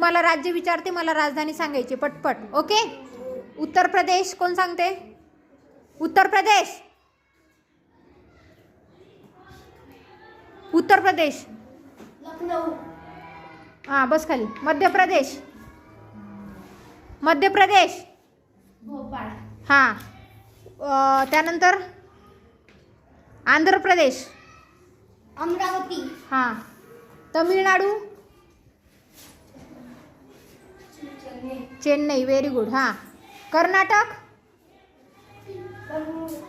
मला राज्य विचारते मला राजधानी सांगायची पटपट. ओके? उत्तर प्रदेश कोण सांगते? उत्तर प्रदेश. उत्तर प्रदेश. हां बस खाली. मध्य प्रदेश. मध्य प्रदेश. भोपाळ. हां. त्यानंतर आंध्र प्रदेश. अमरावती. हां. तमिळनाडू. चेन्नई व्हेरी गुड हां. Karnataka?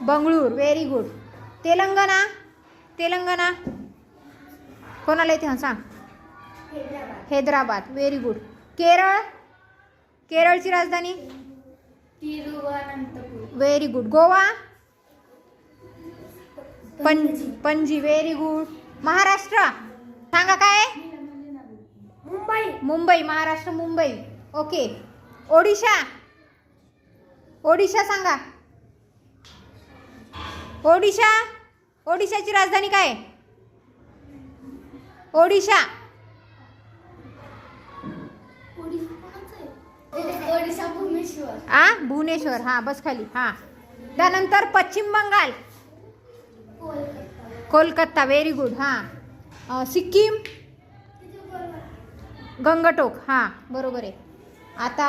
Bengaluru very good Telangana? Telangana? कोणाला येते हां सांग? Hyderabad very good Kerala? केरळची राजधानी? Very good Goa? पण पणजी व्हेरी गुड महाराष्ट्र? सांगा काय? मुंबई. मुंबई महाराष्ट्र मुंबई. ओके. ओडिशा. ओडिशा सांगा. ओडिशा. ओडिशाची राजधानी काय? ओडिशा. आ? भुवनेश्वर. हां बस खाली. हां. त्यानंतर पश्चिम बंगाल. कोलकाता. व्हेरी गुड हां. सिक्कीम. गंगटोक. हां बरोबर आहे. आता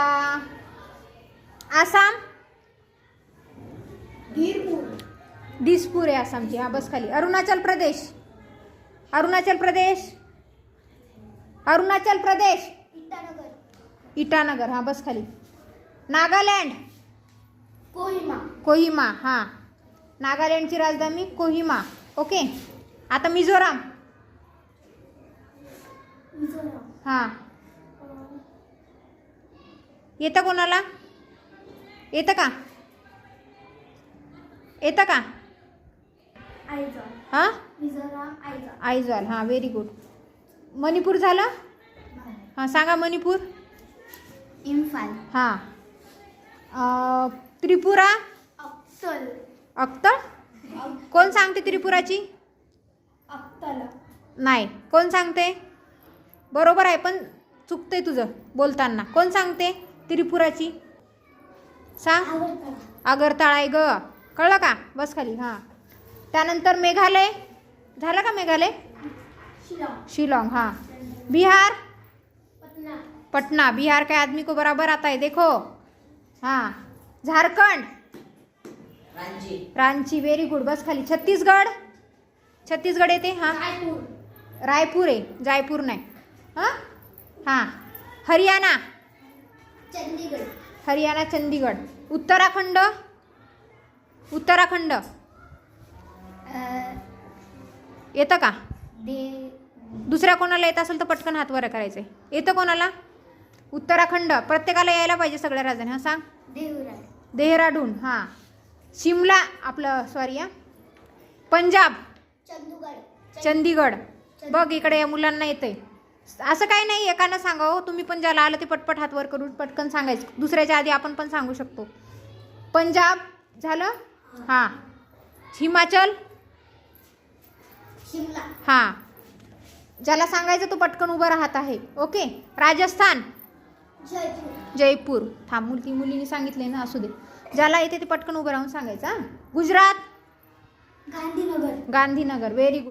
आसाम. धीरपूर. दिसपूर आहे आसामची. हां बस खाली. अरुणाचल प्रदेश. अरुणाचल प्रदेश. अरुणाचल प्रदेश. इटानगर. इटानगर. हां बस खाली. नागालँड. कोहिमा. कोहिमा हां. नागालँडची राजधानी कोहिमा. ओके. आता मिझोराम. मिझोराम. हां. येतं कोणाला? येतं का? येतं का? हां? आयझॉल हां व्हेरी गुड मणिपूर झालं? हां सांगा मणिपूर. इम्फाल. हां. त्रिपुरा? अक्तल. अख्तर कोण सांगते त्रिपुराची? अक्तला. नाही. कोण सांगते? बरोबर आहे पण चुकते तुझं बोलताना. कोण सांगते? त्रिपुराची. सांग. आगरतळा आगरताळा आहे ग. कळलं का? बस खाली हां. त्यानंतर मेघालय. झालं का मेघालय? शिलाँग हां. बिहार? पटना. बिहार काय आदमी को बराबर आता है देखो. हाँ. झारखंड? रांची. व्हेरी गुड बस खाली. छत्तीसगड? छत्तीसगड येते हां. रायपूर. रायपूर आहे. जायपूर नाही. हां? हां. हरियाणा? चंदीगड. हरियाणा चंदीगड. उत्तराखंड? उत्तराखंड. येतं का? दुसऱ्या कोणाला येत असेल तर पटकन हात वर करायचं. येतं कोणाला? उत्तराखंड. प्रत्येकाला यायला पाहिजे सगळ्या राजाने हां सांग. देहराडून हां. शिमला आपलं सॉरी हां. पंजाब. चंदूगड. चंदीगड. बघ इकडे या मुलांना येतंय. असं काही नाही एकानं सांगा हो तुम्ही पण ज्याला आलं ते पटपट हात वर करून पटकन सांगायचं. दुसऱ्याच्या आधी आपण पण सांगू शकतो. पंजाब झालं? हां. हिमाचल? हां. ज्याला सांगायचं तो पटकन उभं राहत आहे. ओके? राजस्थान? जयपूर. जयपूर. थांब मुलगी मुलीने सांगितले ना असू दे. ज्याला येते ते पटकन उभं राहून सांगायचं हां. गुजरात? गांधीनगर. गांधीनगर. Very good